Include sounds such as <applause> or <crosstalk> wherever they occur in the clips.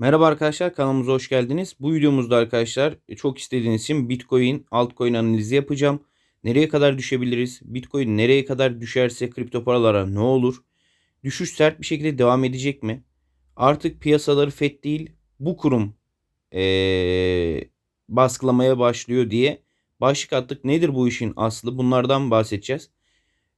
Merhaba arkadaşlar kanalımıza hoş geldiniz. Bu videomuzda arkadaşlar e, çok istediğiniz için Bitcoin, altcoin analizi yapacağım. Nereye kadar düşebiliriz? Bitcoin nereye kadar düşerse kripto paralara ne olur? Düşüş sert bir şekilde devam edecek mi? Artık piyasaları FED değil bu kurum ee, baskılamaya başlıyor diye başlık attık. Nedir bu işin aslı? Bunlardan bahsedeceğiz.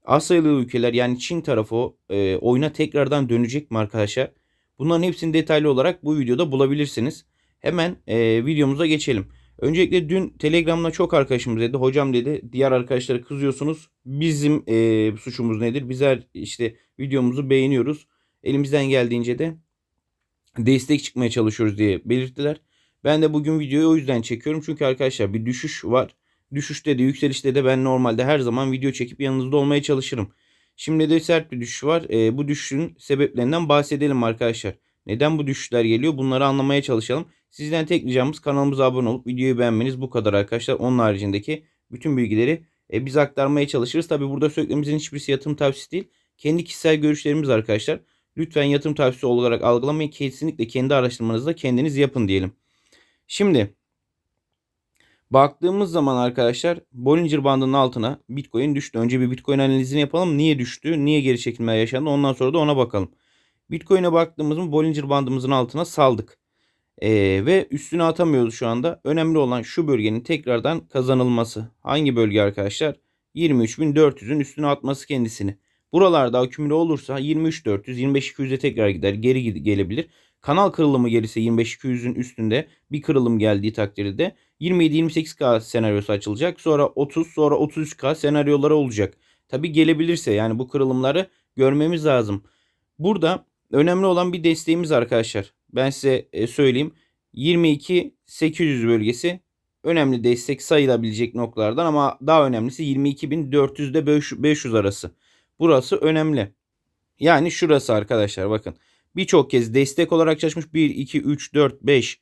Asyalı ülkeler yani Çin tarafı e, oyuna tekrardan dönecek mi arkadaşlar? Bunların hepsini detaylı olarak bu videoda bulabilirsiniz. Hemen e, videomuza geçelim. Öncelikle dün Telegram'da çok arkadaşımız dedi. Hocam dedi diğer arkadaşlara kızıyorsunuz. Bizim e, suçumuz nedir? Bizler işte videomuzu beğeniyoruz. Elimizden geldiğince de destek çıkmaya çalışıyoruz diye belirttiler. Ben de bugün videoyu o yüzden çekiyorum. Çünkü arkadaşlar bir düşüş var. Düşüşte de yükselişte de ben normalde her zaman video çekip yanınızda olmaya çalışırım. Şimdi de sert bir düşüş var. E, bu düşüşün sebeplerinden bahsedelim arkadaşlar. Neden bu düşüşler geliyor? Bunları anlamaya çalışalım. Sizden tek ricamız kanalımıza abone olup videoyu beğenmeniz bu kadar arkadaşlar. Onun haricindeki bütün bilgileri e, biz aktarmaya çalışırız. Tabi burada söylediklerimizin hiçbirisi yatırım tavsiyesi değil. Kendi kişisel görüşlerimiz arkadaşlar. Lütfen yatırım tavsiyesi olarak algılamayın. Kesinlikle kendi araştırmanızı da kendiniz yapın diyelim. Şimdi Baktığımız zaman arkadaşlar Bollinger bandının altına Bitcoin düştü. Önce bir Bitcoin analizini yapalım. Niye düştü? Niye geri çekilme yaşandı? Ondan sonra da ona bakalım. Bitcoin'e baktığımız mı Bollinger bandımızın altına saldık. Ee, ve üstüne atamıyoruz şu anda. Önemli olan şu bölgenin tekrardan kazanılması. Hangi bölge arkadaşlar? 23.400'ün üstüne atması kendisini. Buralarda akümüle olursa 23.400, 25.200'e tekrar gider. Geri gelebilir. Kanal kırılımı gelirse 25-200'ün üstünde bir kırılım geldiği takdirde 27-28K senaryosu açılacak. Sonra 30 sonra 33K senaryoları olacak. Tabi gelebilirse yani bu kırılımları görmemiz lazım. Burada önemli olan bir desteğimiz arkadaşlar. Ben size e, söyleyeyim. 22-800 bölgesi önemli destek sayılabilecek noktalardan ama daha önemlisi 22.400'de 500 arası. Burası önemli. Yani şurası arkadaşlar bakın birçok kez destek olarak çalışmış. 1, 2, 3, 4, 5,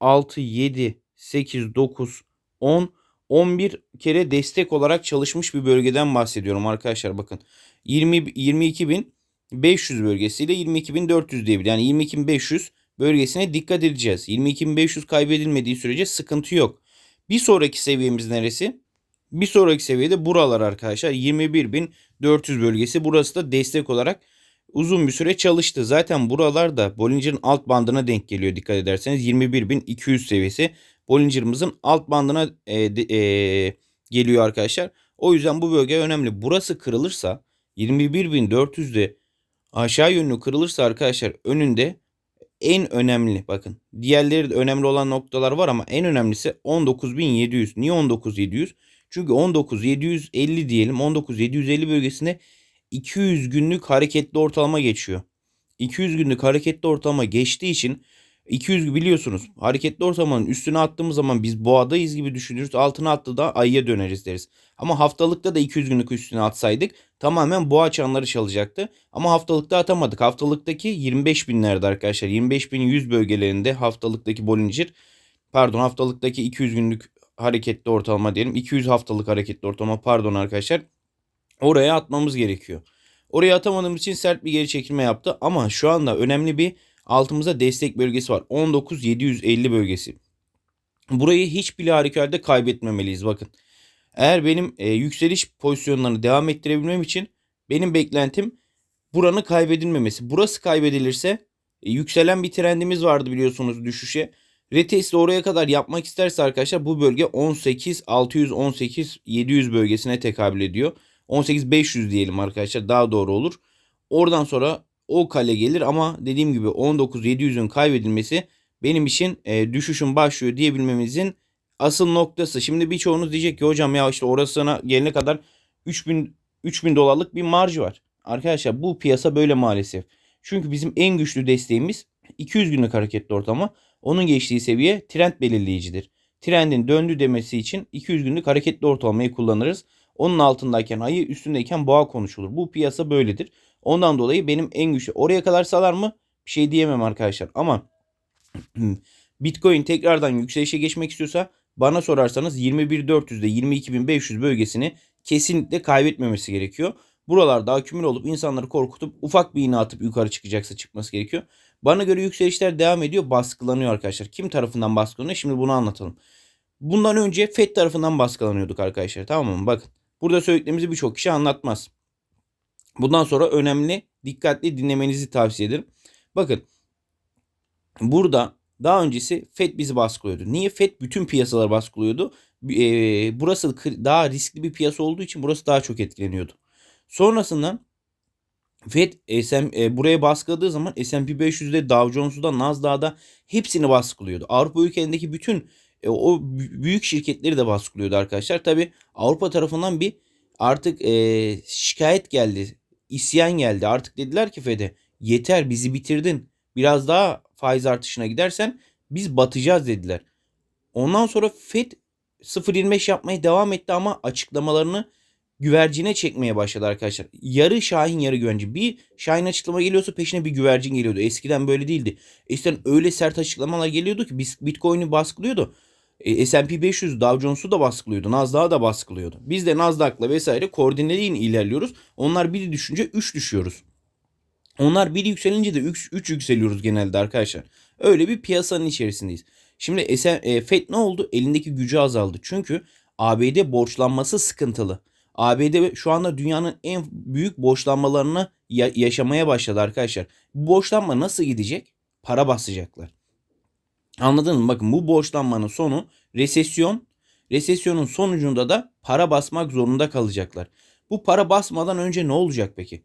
6, 7, 8, 9, 10, 11 kere destek olarak çalışmış bir bölgeden bahsediyorum arkadaşlar bakın. 20 22.500 bölgesiyle 22.400 diyebilir. Yani 22.500 bölgesine dikkat edeceğiz. 22.500 kaybedilmediği sürece sıkıntı yok. Bir sonraki seviyemiz neresi? Bir sonraki seviyede buralar arkadaşlar. 21.400 bölgesi. Burası da destek olarak uzun bir süre çalıştı. Zaten buralarda Bollinger'ın alt bandına denk geliyor dikkat ederseniz. 21.200 seviyesi Bollinger'ımızın alt bandına e, e, geliyor arkadaşlar. O yüzden bu bölge önemli. Burası kırılırsa 21.400'de aşağı yönlü kırılırsa arkadaşlar önünde en önemli bakın diğerleri de önemli olan noktalar var ama en önemlisi 19.700. Niye 19.700? Çünkü 19.750 diyelim 19.750 bölgesinde 200 günlük hareketli ortalama geçiyor. 200 günlük hareketli ortalama geçtiği için 200 biliyorsunuz hareketli ortalamanın üstüne attığımız zaman biz boğadayız gibi düşünürüz. Altına attı da ayıya döneriz deriz. Ama haftalıkta da 200 günlük üstüne atsaydık tamamen boğa çanları çalacaktı. Ama haftalıkta atamadık. Haftalıktaki 25 binlerde arkadaşlar. 25 bin 100 bölgelerinde haftalıktaki Bollinger pardon haftalıktaki 200 günlük hareketli ortalama diyelim. 200 haftalık hareketli ortalama pardon arkadaşlar oraya atmamız gerekiyor. Oraya atamadığımız için sert bir geri çekilme yaptı ama şu anda önemli bir altımıza destek bölgesi var. 19.750 bölgesi. Burayı hiçbir halükarda kaybetmemeliyiz bakın. Eğer benim e, yükseliş pozisyonlarını devam ettirebilmem için benim beklentim buranın kaybedilmemesi. Burası kaybedilirse e, yükselen bir trendimiz vardı biliyorsunuz düşüşe. Retest oraya kadar yapmak isterse arkadaşlar bu bölge 18 600 18 700 bölgesine tekabül ediyor. 18500 diyelim arkadaşlar daha doğru olur. Oradan sonra o kale gelir ama dediğim gibi 19700'ün kaybedilmesi benim için e, düşüşün başlıyor diyebilmemizin asıl noktası. Şimdi birçoğunuz diyecek ki hocam ya işte orasına gelene kadar 3000 3000 dolarlık bir marj var. Arkadaşlar bu piyasa böyle maalesef. Çünkü bizim en güçlü desteğimiz 200 günlük hareketli ortama. Onun geçtiği seviye trend belirleyicidir. Trendin döndü demesi için 200 günlük hareketli ortalamayı kullanırız. Onun altındayken ayı üstündeyken boğa konuşulur. Bu piyasa böyledir. Ondan dolayı benim en güçlü oraya kadar salar mı? Bir şey diyemem arkadaşlar. Ama <clears throat> Bitcoin tekrardan yükselişe geçmek istiyorsa bana sorarsanız 21.400'de 22.500 bölgesini kesinlikle kaybetmemesi gerekiyor. Buralarda akümül olup insanları korkutup ufak bir iğne atıp yukarı çıkacaksa çıkması gerekiyor. Bana göre yükselişler devam ediyor. Baskılanıyor arkadaşlar. Kim tarafından baskılanıyor? Şimdi bunu anlatalım. Bundan önce FED tarafından baskılanıyorduk arkadaşlar. Tamam mı? Bakın. Burada söylediklerimizi birçok kişi anlatmaz. Bundan sonra önemli, dikkatli dinlemenizi tavsiye ederim. Bakın. Burada daha öncesi FED bizi baskılıyordu. Niye FED bütün piyasaları baskılıyordu? Ee, burası daha riskli bir piyasa olduğu için burası daha çok etkileniyordu. Sonrasında FED SM, e, buraya baskıladığı zaman S&P 500'de, Dow Jones'da, Nasdaq'da hepsini baskılıyordu. Avrupa ülkelerindeki bütün e, o büyük şirketleri de baskılıyordu arkadaşlar. Tabi Avrupa tarafından bir artık e, şikayet geldi. isyan geldi. Artık dediler ki FED'e yeter bizi bitirdin. Biraz daha faiz artışına gidersen biz batacağız dediler. Ondan sonra FED 0.25 yapmaya devam etti ama açıklamalarını güvercine çekmeye başladı arkadaşlar. Yarı Şahin yarı güvercin. Bir Şahin açıklama geliyorsa peşine bir güvercin geliyordu. Eskiden böyle değildi. Eskiden öyle sert açıklamalar geliyordu ki Bitcoin'i baskılıyordu. E, S&P 500 Dow Jones'u da baskılıyordu. Nasdaq'ı da baskılıyordu. Biz de Nasdaq'la vesaire koordineli ilerliyoruz. Onlar biri düşünce 3 düşüyoruz. Onlar biri yükselince de 3, 3 yükseliyoruz genelde arkadaşlar. Öyle bir piyasanın içerisindeyiz. Şimdi e, FED ne oldu? Elindeki gücü azaldı. Çünkü ABD borçlanması sıkıntılı. ABD şu anda dünyanın en büyük borçlanmalarını ya- yaşamaya başladı arkadaşlar. Bu borçlanma nasıl gidecek? Para basacaklar. Anladın mı? Bakın bu borçlanmanın sonu resesyon. Resesyonun sonucunda da para basmak zorunda kalacaklar. Bu para basmadan önce ne olacak peki?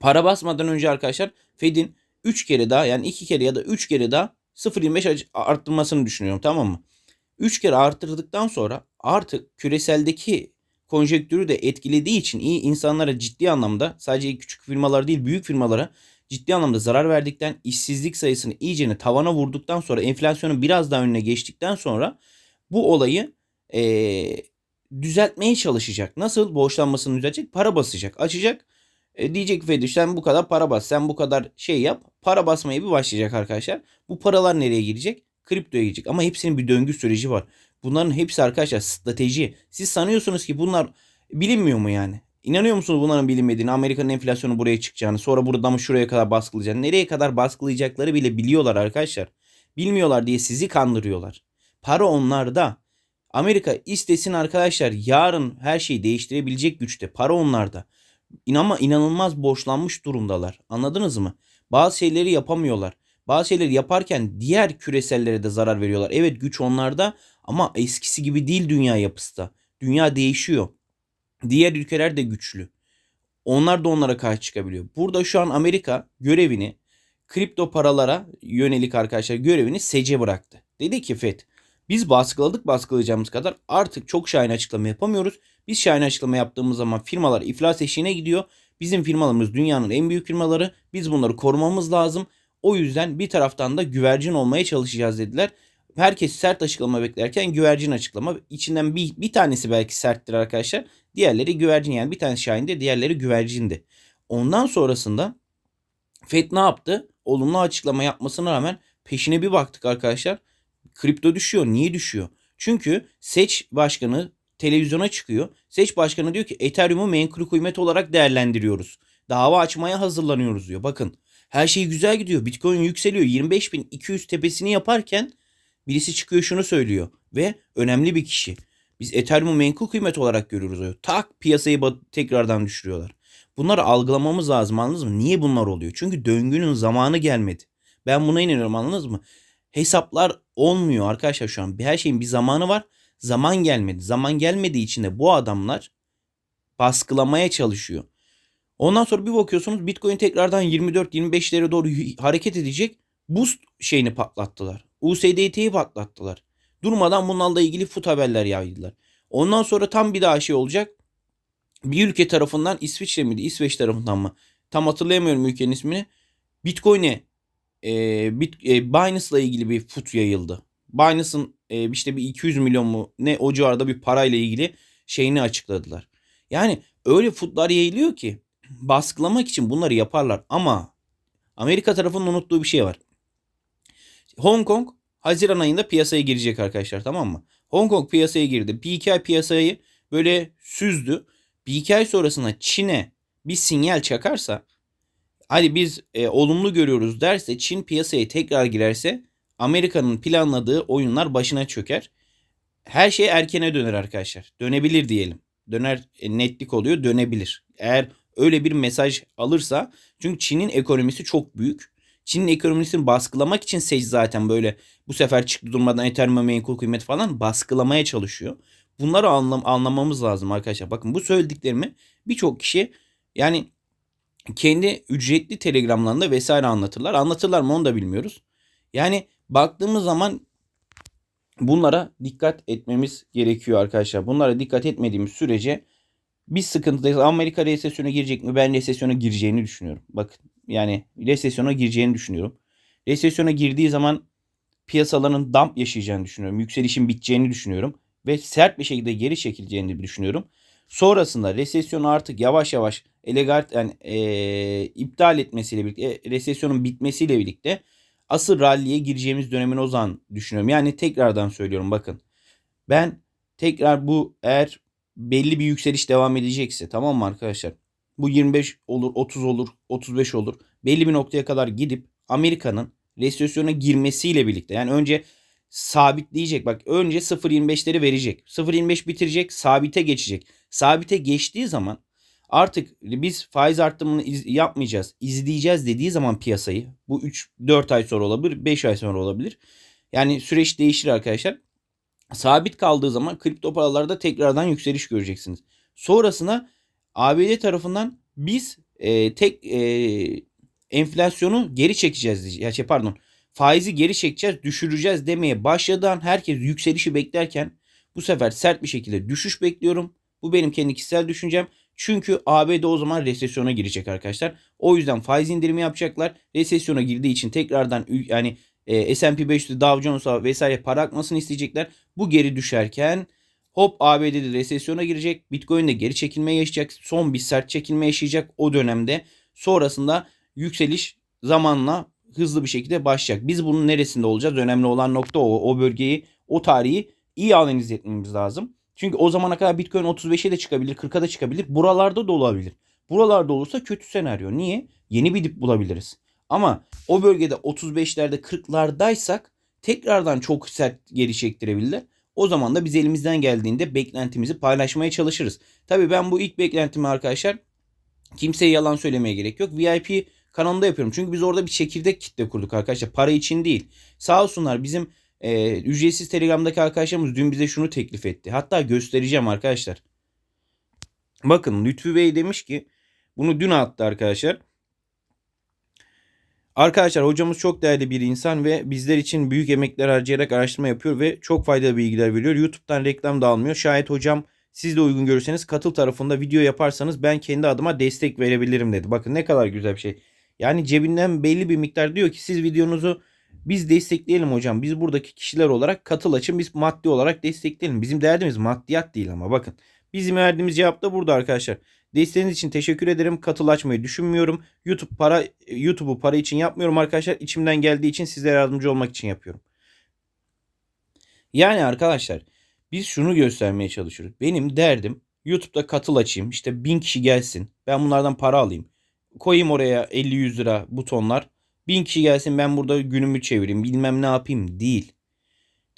Para basmadan önce arkadaşlar Fed'in 3 kere daha yani 2 kere ya da 3 kere daha 0.25 arttırmasını düşünüyorum tamam mı? 3 kere arttırdıktan sonra artık küreseldeki konjektürü de etkilediği için iyi insanlara ciddi anlamda sadece küçük firmalar değil büyük firmalara ciddi anlamda zarar verdikten işsizlik sayısını iyicene tavana vurduktan sonra enflasyonun biraz daha önüne geçtikten sonra bu olayı ee, düzeltmeye çalışacak. Nasıl borçlanmasını düzeltecek? Para basacak. Açacak. E, diyecek Fed sen bu kadar para bas. Sen bu kadar şey yap. Para basmaya bir başlayacak arkadaşlar. Bu paralar nereye gidecek? Kriptoya gidecek. Ama hepsinin bir döngü süreci var. Bunların hepsi arkadaşlar strateji. Siz sanıyorsunuz ki bunlar bilinmiyor mu yani? İnanıyor musunuz bunların bilinmediğini? Amerika'nın enflasyonu buraya çıkacağını, sonra burada mı şuraya kadar baskılayacağını, nereye kadar baskılayacakları bile biliyorlar arkadaşlar. Bilmiyorlar diye sizi kandırıyorlar. Para onlarda. Amerika istesin arkadaşlar yarın her şeyi değiştirebilecek güçte. Para onlarda. İnanma inanılmaz borçlanmış durumdalar. Anladınız mı? Bazı şeyleri yapamıyorlar. Bazı şeyleri yaparken diğer küresellere de zarar veriyorlar. Evet güç onlarda ama eskisi gibi değil dünya yapısı da. Dünya değişiyor. Diğer ülkeler de güçlü. Onlar da onlara karşı çıkabiliyor. Burada şu an Amerika görevini kripto paralara yönelik arkadaşlar görevini SEC'e bıraktı. Dedi ki FED biz baskıladık baskılayacağımız kadar artık çok şahin açıklama yapamıyoruz. Biz şahin açıklama yaptığımız zaman firmalar iflas eşiğine gidiyor. Bizim firmalarımız dünyanın en büyük firmaları. Biz bunları korumamız lazım. O yüzden bir taraftan da güvercin olmaya çalışacağız dediler. Herkes sert açıklama beklerken güvercin açıklama. içinden bir, bir tanesi belki serttir arkadaşlar. Diğerleri güvercin yani bir tanesi şahinde diğerleri güvercindi. Ondan sonrasında FED ne yaptı? Olumlu açıklama yapmasına rağmen peşine bir baktık arkadaşlar. Kripto düşüyor. Niye düşüyor? Çünkü seç başkanı televizyona çıkıyor. Seç başkanı diyor ki Ethereum'u menkul kıymet olarak değerlendiriyoruz. Dava açmaya hazırlanıyoruz diyor. Bakın her şey güzel gidiyor. Bitcoin yükseliyor. 25.200 tepesini yaparken birisi çıkıyor şunu söylüyor. Ve önemli bir kişi. Biz Ethereum'u menkul kıymet olarak görüyoruz. Diyor. Tak piyasayı tekrardan düşürüyorlar. Bunları algılamamız lazım anladınız mı? Niye bunlar oluyor? Çünkü döngünün zamanı gelmedi. Ben buna inanıyorum anladınız mı? Hesaplar olmuyor arkadaşlar şu an. Her şeyin bir zamanı var. Zaman gelmedi. Zaman gelmediği için de bu adamlar baskılamaya çalışıyor. Ondan sonra bir bakıyorsunuz Bitcoin tekrardan 24-25'lere doğru hareket edecek. Boost şeyini patlattılar. USDT'yi patlattılar. Durmadan bunlarla ilgili fut haberler yaydılar. Ondan sonra tam bir daha şey olacak. Bir ülke tarafından İsviçre miydi? İsveç tarafından mı? Tam hatırlayamıyorum ülkenin ismini. Bitcoin'e e, Bit, e, Binance'la ilgili bir fut yayıldı. Binance'ın e, işte bir 200 milyon mu ne o civarda bir parayla ilgili şeyini açıkladılar. Yani öyle futlar yayılıyor ki baskılamak için bunları yaparlar ama Amerika tarafının unuttuğu bir şey var. Hong Kong Haziran ayında piyasaya girecek arkadaşlar tamam mı? Hong Kong piyasaya girdi. Bir iki ay piyasayı böyle süzdü. Bir iki ay sonrasında Çin'e bir sinyal çakarsa hadi biz e, olumlu görüyoruz derse Çin piyasaya tekrar girerse Amerika'nın planladığı oyunlar başına çöker. Her şey erkene döner arkadaşlar. Dönebilir diyelim. Döner e, netlik oluyor dönebilir. Eğer öyle bir mesaj alırsa çünkü Çin'in ekonomisi çok büyük. Çin'in ekonomisini baskılamak için seç zaten böyle bu sefer çıktı durmadan Ethereum menkul kıymet falan baskılamaya çalışıyor. Bunları anlam anlamamız lazım arkadaşlar. Bakın bu söylediklerimi birçok kişi yani kendi ücretli telegramlarında vesaire anlatırlar. Anlatırlar mı onu da bilmiyoruz. Yani baktığımız zaman bunlara dikkat etmemiz gerekiyor arkadaşlar. Bunlara dikkat etmediğimiz sürece biz sıkıntıdayız. Amerika resesyona girecek mi? Ben resesyona gireceğini düşünüyorum. Bakın yani resesyona gireceğini düşünüyorum. Resesyona girdiği zaman piyasaların dump yaşayacağını düşünüyorum. Yükselişin biteceğini düşünüyorum. Ve sert bir şekilde geri çekileceğini düşünüyorum. Sonrasında resesyonu artık yavaş yavaş elegant yani e, iptal etmesiyle birlikte e, resesyonun bitmesiyle birlikte asıl ralliye gireceğimiz dönemin o zaman düşünüyorum. Yani tekrardan söylüyorum bakın. Ben tekrar bu eğer belli bir yükseliş devam edecekse tamam mı arkadaşlar? Bu 25 olur, 30 olur, 35 olur. Belli bir noktaya kadar gidip Amerika'nın resesyona girmesiyle birlikte yani önce sabitleyecek. Bak önce 0.25'leri verecek. 0.25 bitirecek, sabite geçecek. Sabite geçtiği zaman artık biz faiz arttırımını iz, yapmayacağız. izleyeceğiz dediği zaman piyasayı bu 3 4 ay sonra olabilir, 5 ay sonra olabilir. Yani süreç değişir arkadaşlar. Sabit kaldığı zaman kripto paralarda tekrardan yükseliş göreceksiniz. Sonrasında ABD tarafından biz e, tek e, enflasyonu geri çekeceğiz. Ya şey pardon faizi geri çekeceğiz, düşüreceğiz demeye başladan herkes yükselişi beklerken bu sefer sert bir şekilde düşüş bekliyorum. Bu benim kendi kişisel düşüncem. Çünkü ABD o zaman resesyona girecek arkadaşlar. O yüzden faiz indirimi yapacaklar. Resesyona girdiği için tekrardan yani e, S&P 500, Dow Jones'a vesaire para akmasını isteyecekler. Bu geri düşerken hop ABD'de resesyona girecek. Bitcoin de geri çekilme yaşayacak. Son bir sert çekilme yaşayacak o dönemde. Sonrasında yükseliş zamanla hızlı bir şekilde başlayacak. Biz bunun neresinde olacağız? Önemli olan nokta o. O bölgeyi, o tarihi iyi analiz etmemiz lazım. Çünkü o zamana kadar Bitcoin 35'e de çıkabilir, 40'a da çıkabilir. Buralarda da olabilir. Buralarda olursa kötü senaryo. Niye? Yeni bir dip bulabiliriz. Ama o bölgede 35'lerde 40'lardaysak tekrardan çok sert geri çektirebilirler. O zaman da biz elimizden geldiğinde beklentimizi paylaşmaya çalışırız. Tabii ben bu ilk beklentimi arkadaşlar kimseye yalan söylemeye gerek yok. VIP kanalında yapıyorum. Çünkü biz orada bir çekirdek kitle kurduk arkadaşlar. Para için değil. Sağ olsunlar bizim e, ücretsiz Telegram'daki arkadaşlarımız dün bize şunu teklif etti. Hatta göstereceğim arkadaşlar. Bakın Lütfü Bey demiş ki bunu dün attı arkadaşlar. Arkadaşlar hocamız çok değerli bir insan ve bizler için büyük emekler harcayarak araştırma yapıyor ve çok faydalı bilgiler veriyor. YouTube'dan reklam da almıyor. Şayet hocam siz de uygun görürseniz katıl tarafında video yaparsanız ben kendi adıma destek verebilirim dedi. Bakın ne kadar güzel bir şey. Yani cebinden belli bir miktar diyor ki siz videonuzu biz destekleyelim hocam. Biz buradaki kişiler olarak katıl açın. Biz maddi olarak destekleyelim. Bizim derdimiz maddiyat değil ama bakın. Bizim verdiğimiz cevap da burada arkadaşlar. Desteğiniz için teşekkür ederim. Katıl açmayı düşünmüyorum. YouTube para YouTube'u para için yapmıyorum arkadaşlar. İçimden geldiği için sizlere yardımcı olmak için yapıyorum. Yani arkadaşlar biz şunu göstermeye çalışıyoruz. Benim derdim YouTube'da katıl açayım. İşte bin kişi gelsin. Ben bunlardan para alayım koyayım oraya 50-100 lira butonlar. Bin kişi gelsin ben burada günümü çevireyim bilmem ne yapayım değil.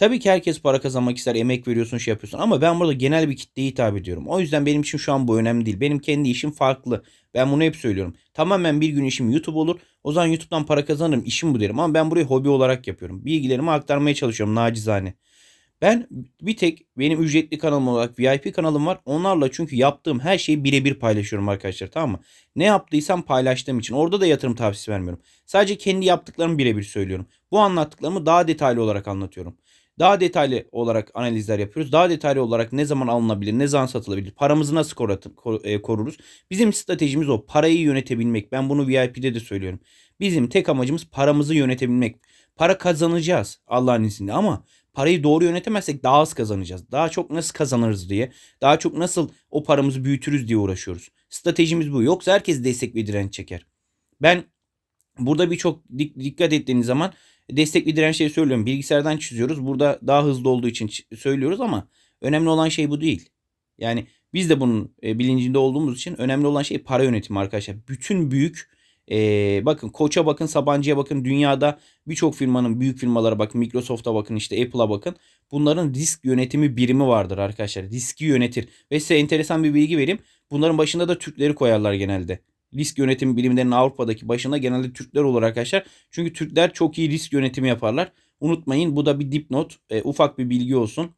Tabii ki herkes para kazanmak ister, emek veriyorsun, şey yapıyorsun ama ben burada genel bir kitleye hitap ediyorum. O yüzden benim için şu an bu önemli değil. Benim kendi işim farklı. Ben bunu hep söylüyorum. Tamamen bir gün işim YouTube olur. O zaman YouTube'dan para kazanırım. İşim bu derim ama ben burayı hobi olarak yapıyorum. Bilgilerimi aktarmaya çalışıyorum nacizane. Ben bir tek benim ücretli kanalım olarak VIP kanalım var. Onlarla çünkü yaptığım her şeyi birebir paylaşıyorum arkadaşlar tamam mı? Ne yaptıysam paylaştığım için orada da yatırım tavsiyesi vermiyorum. Sadece kendi yaptıklarımı birebir söylüyorum. Bu anlattıklarımı daha detaylı olarak anlatıyorum. Daha detaylı olarak analizler yapıyoruz. Daha detaylı olarak ne zaman alınabilir, ne zaman satılabilir, paramızı nasıl e, koruruz. Bizim stratejimiz o. Parayı yönetebilmek. Ben bunu VIP'de de söylüyorum. Bizim tek amacımız paramızı yönetebilmek. Para kazanacağız Allah'ın izniyle ama parayı doğru yönetemezsek daha az kazanacağız. Daha çok nasıl kazanırız diye, daha çok nasıl o paramızı büyütürüz diye uğraşıyoruz. Stratejimiz bu. Yoksa herkes destek ve direnç çeker. Ben burada birçok dikkat ettiğiniz zaman destek ve dirençleri söylüyorum. Bilgisayardan çiziyoruz. Burada daha hızlı olduğu için söylüyoruz ama önemli olan şey bu değil. Yani biz de bunun e, bilincinde olduğumuz için önemli olan şey para yönetimi arkadaşlar. Bütün büyük Ee, bakın Koç'a bakın, Sabancı'ya bakın. Dünyada birçok firmanın, büyük firmalara bakın. Microsoft'a bakın, işte Apple'a bakın. Bunların risk yönetimi birimi vardır arkadaşlar. Riski yönetir. Ve size enteresan bir bilgi vereyim. Bunların başında da Türkleri koyarlar genelde. Risk yönetimi birimlerinin Avrupa'daki başına genelde Türkler olur arkadaşlar. Çünkü Türkler çok iyi risk yönetimi yaparlar. Unutmayın bu da bir dipnot. E, ufak bir bilgi olsun.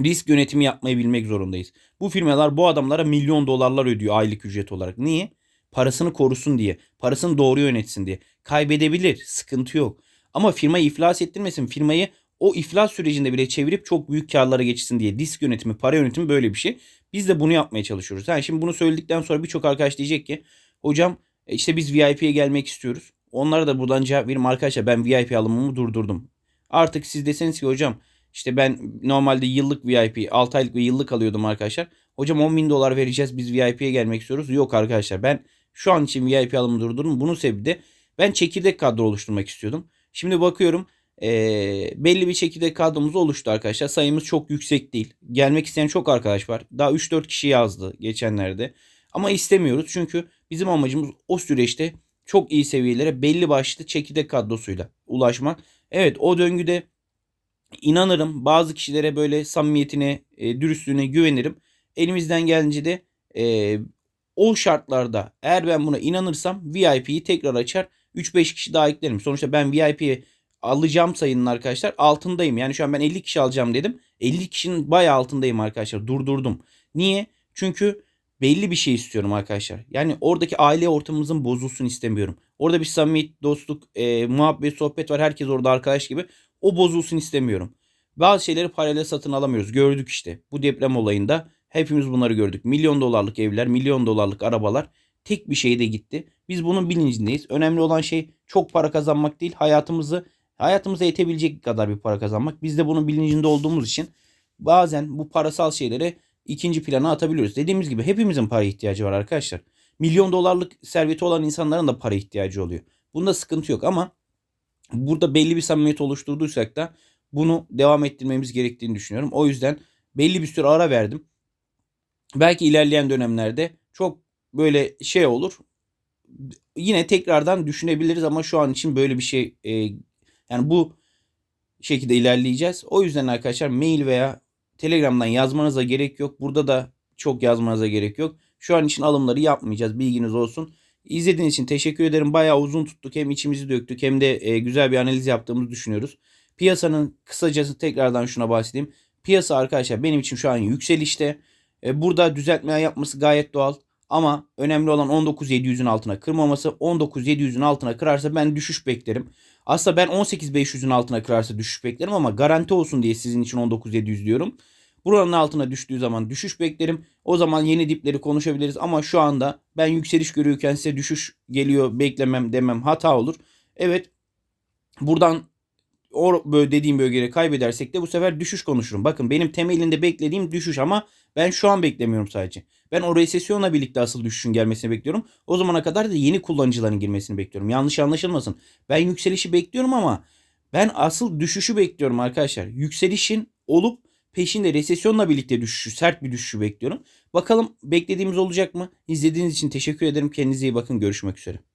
Risk yönetimi yapmayı bilmek zorundayız. Bu firmalar bu adamlara milyon dolarlar ödüyor aylık ücret olarak. Niye? Parasını korusun diye. Parasını doğru yönetsin diye. Kaybedebilir. Sıkıntı yok. Ama firmayı iflas ettirmesin. Firmayı o iflas sürecinde bile çevirip çok büyük karlara geçsin diye. Risk yönetimi, para yönetimi böyle bir şey. Biz de bunu yapmaya çalışıyoruz. Yani şimdi bunu söyledikten sonra birçok arkadaş diyecek ki hocam e, işte biz VIP'ye gelmek istiyoruz. Onlara da buradan cevap vereyim arkadaşlar ben VIP alımımı durdurdum. Artık siz deseniz ki hocam işte ben normalde yıllık VIP 6 aylık ve yıllık alıyordum arkadaşlar. Hocam 10 bin dolar vereceğiz biz VIP'ye gelmek istiyoruz. Yok arkadaşlar ben şu an için VIP alımı durdurdum. Bunun sebebi de ben çekirdek kadro oluşturmak istiyordum. Şimdi bakıyorum ee, belli bir çekirdek kadromuz oluştu arkadaşlar. Sayımız çok yüksek değil. Gelmek isteyen çok arkadaş var. Daha 3-4 kişi yazdı geçenlerde. Ama istemiyoruz çünkü bizim amacımız o süreçte çok iyi seviyelere belli başlı çekirdek kadrosuyla ulaşmak. Evet o döngüde inanırım bazı kişilere böyle samimiyetine, e, dürüstlüğüne güvenirim. Elimizden gelince de e, o şartlarda eğer ben buna inanırsam VIP'yi tekrar açar 3-5 kişi daha eklerim. Sonuçta ben VIP'ye alacağım sayının arkadaşlar altındayım. Yani şu an ben 50 kişi alacağım dedim. 50 kişinin bayağı altındayım arkadaşlar. Durdurdum. Niye? Çünkü belli bir şey istiyorum arkadaşlar. Yani oradaki aile ortamımızın bozulsun istemiyorum. Orada bir samimiyet, dostluk, e, muhabbet, sohbet var. Herkes orada arkadaş gibi. O bozulsun istemiyorum. Bazı şeyleri parayla satın alamıyoruz. Gördük işte. Bu deprem olayında hepimiz bunları gördük. Milyon dolarlık evler, milyon dolarlık arabalar tek bir şeyde gitti. Biz bunun bilincindeyiz. Önemli olan şey çok para kazanmak değil. Hayatımızı hayatımıza yetebilecek kadar bir para kazanmak. Biz de bunun bilincinde olduğumuz için bazen bu parasal şeylere ikinci plana atabiliyoruz. Dediğimiz gibi hepimizin para ihtiyacı var arkadaşlar. Milyon dolarlık serveti olan insanların da para ihtiyacı oluyor. Bunda sıkıntı yok ama burada belli bir samimiyet oluşturduysak da bunu devam ettirmemiz gerektiğini düşünüyorum. O yüzden belli bir süre ara verdim. Belki ilerleyen dönemlerde çok böyle şey olur. Yine tekrardan düşünebiliriz ama şu an için böyle bir şey e, yani bu şekilde ilerleyeceğiz. O yüzden arkadaşlar mail veya Telegram'dan yazmanıza gerek yok. Burada da çok yazmanıza gerek yok. Şu an için alımları yapmayacağız. Bilginiz olsun. İzlediğiniz için teşekkür ederim. Bayağı uzun tuttuk. Hem içimizi döktük hem de e, güzel bir analiz yaptığımızı düşünüyoruz. Piyasanın kısacası tekrardan şuna bahsedeyim. Piyasa arkadaşlar benim için şu an yükselişte. E, burada düzeltme yapması gayet doğal. Ama önemli olan 19.700'ün altına kırmaması. 19.700'ün altına kırarsa ben düşüş beklerim. Aslında ben 18.500'ün altına kırarsa düşüş beklerim ama garanti olsun diye sizin için 19.700 diyorum. Buranın altına düştüğü zaman düşüş beklerim. O zaman yeni dipleri konuşabiliriz ama şu anda ben yükseliş görüyorken size düşüş geliyor beklemem demem hata olur. Evet buradan o dediğim bölgeleri kaybedersek de bu sefer düşüş konuşurum. Bakın benim temelinde beklediğim düşüş ama ben şu an beklemiyorum sadece. Ben o resesyonla birlikte asıl düşüşün gelmesini bekliyorum. O zamana kadar da yeni kullanıcıların girmesini bekliyorum. Yanlış anlaşılmasın. Ben yükselişi bekliyorum ama ben asıl düşüşü bekliyorum arkadaşlar. Yükselişin olup peşinde resesyonla birlikte düşüşü, sert bir düşüşü bekliyorum. Bakalım beklediğimiz olacak mı? İzlediğiniz için teşekkür ederim. Kendinize iyi bakın. Görüşmek üzere.